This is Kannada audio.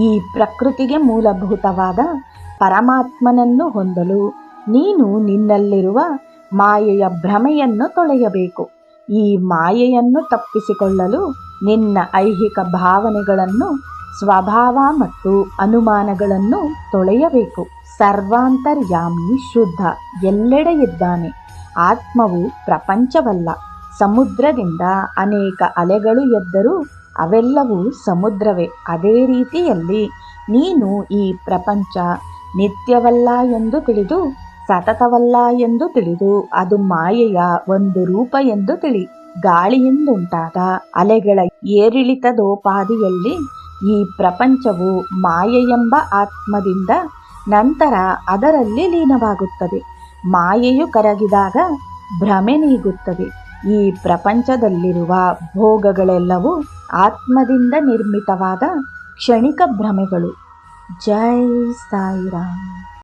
ಈ ಪ್ರಕೃತಿಗೆ ಮೂಲಭೂತವಾದ ಪರಮಾತ್ಮನನ್ನು ಹೊಂದಲು ನೀನು ನಿನ್ನಲ್ಲಿರುವ ಮಾಯೆಯ ಭ್ರಮೆಯನ್ನು ತೊಳೆಯಬೇಕು. ಈ ಮಾಯೆಯನ್ನು ತಪ್ಪಿಸಿಕೊಳ್ಳಲು ನಿನ್ನ ಐಹಿಕ ಭಾವನೆಗಳನ್ನು, ಸ್ವಭಾವ ಮತ್ತು ಅನುಮಾನಗಳನ್ನು ತೊಳೆಯಬೇಕು. ಸರ್ವಾಂತರ್ಯಾಮಿ ಶುದ್ಧ, ಎಲ್ಲೆಡೆ ಇದ್ದಾನೆ. ಆತ್ಮವು ಪ್ರಪಂಚವಲ್ಲ, ಸಮುದ್ರದಿಂದ ಅನೇಕ ಅಲೆಗಳು ಎದ್ದರೂ ಅವೆಲ್ಲವೂ ಸಮುದ್ರವೇ. ಅದೇ ರೀತಿಯಲ್ಲಿ ನೀನು ಈ ಪ್ರಪಂಚ ನಿತ್ಯವಲ್ಲ ಎಂದು ತಿಳಿದು, ಸತತವಲ್ಲ ಎಂದು ತಿಳಿದು, ಅದು ಮಾಯೆಯ ಒಂದು ರೂಪ ಎಂದು ತಿಳಿ. ಗಾಳಿಯಿಂದುಂಟಾದ ಅಲೆಗಳ ಏರಿಳಿತದೋಪಾದಿಯಲ್ಲಿ ಈ ಪ್ರಪಂಚವು ಮಾಯೆಯೆಂಬ ಆತ್ಮದಿಂದ ನಂತರ ಅದರಲ್ಲಿ ಲೀನವಾಗುತ್ತದೆ. ಮಾಯೆಯು ಕರಗಿದಾಗ ಭ್ರಮೆ ನೀಗುತ್ತದೆ. ಈ ಪ್ರಪಂಚದಲ್ಲಿರುವ ಭೋಗಗಳೆಲ್ಲವೂ ಆತ್ಮದಿಂದ ನಿರ್ಮಿತವಾದ ಕ್ಷಣಿಕ ಭ್ರಮೆಗಳು. ಜೈ ಸಾಯಿರಾಮ್.